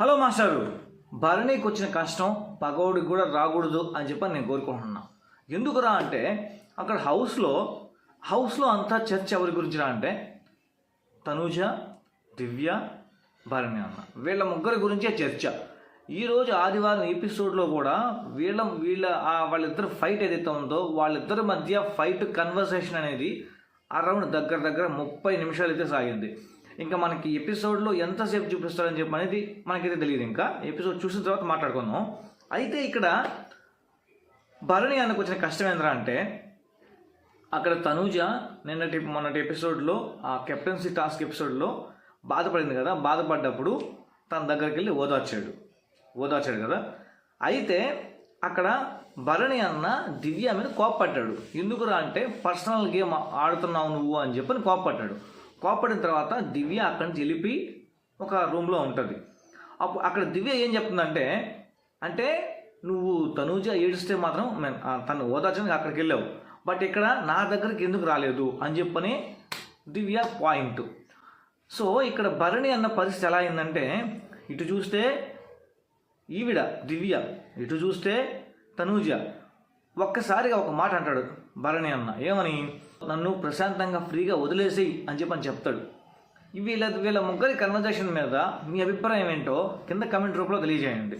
Hello మాస్టారు. భరణికి వచ్చిన కష్టం పగోడికి కూడా రాకూడదు అని చెప్పి నేను కోరుకుంటున్నా. ఎందుకురా అంటే అక్కడ హౌస్లో హౌస్లో అంతా చర్చ ఎవరి గురించి రా అంటే తనూజ దివ్య భరణి అన్న. వీళ్ళ ముగ్గురి గురించే చర్చ. ఈరోజు ఆదివారం ఎపిసోడ్లో కూడా వీళ్ళ వీళ్ళ వాళ్ళిద్దరు ఫైట్ ఏదైతే ఉందో వాళ్ళిద్దరి మధ్య ఫైట్ కన్వర్సేషన్ అనేది అరౌండ్ దగ్గర దగ్గర ముప్పై నిమిషాలు అయితే సాగింది. ఇంకా మనకి ఎపిసోడ్లో ఎంతసేపు చూపిస్తారని చెప్పి అనేది మనకైతే తెలియదు ఇంకా. ఎపిసోడ్ చూసిన తర్వాత మాట్లాడుకుందాం. అయితే ఇక్కడ భరణి అన్నకు వచ్చిన కష్టం ఏంద్రా అంటే అక్కడ తనూజ నిన్నటి మొన్నటి ఎపిసోడ్లో ఆ కెప్టెన్సీ టాస్క్ ఎపిసోడ్లో బాధపడింది కదా. బాధపడ్డప్పుడు తన దగ్గరికి వెళ్ళి ఓదార్చాడు ఓదార్చాడు కదా. అయితే అక్కడ భరణి అన్న దివ్య మీద కోప్పడ్డాడు. ఎందుకురా అంటే పర్సనల్ గేమ్ ఆడుతున్నావు నువ్వు అని చెప్పని కోప్పట్టాడు కోపడిన తర్వాత దివ్య అక్కడి నుంచి వెళ్ళిపి ఒక రూమ్లో ఉంటుంది. అప్పుడు అక్కడ దివ్య ఏం చెప్తుందంటే అంటే నువ్వు తనూజ ఏడిస్తే మాత్రం తను ఓదార్చడానికి అక్కడికి వెళ్ళావు. బట్ ఇక్కడ నా దగ్గరికి ఎందుకు రాలేదు అని చెప్పని దివ్య పాయింట్. సో ఇక్కడ భరణి అన్న పరిస్థితి ఎలా అయిందంటే ఇటు చూస్తే ఈవిడ దివ్య ఇటు చూస్తే తనూజ. ఒక్కసారిగా ఒక మాట అంటాడు భరణి అన్న ఏమని? నన్ను ప్రశాంతంగా ఫ్రీగా వదిలేసేయి అని చెప్పని చెప్తాడు. వీళ్ళ వీళ్ళ ముగ్గురి కన్వర్జేషన్ మీద మీ అభిప్రాయం ఏంటో కింద కమెంట్ రూపంలో తెలియజేయండి.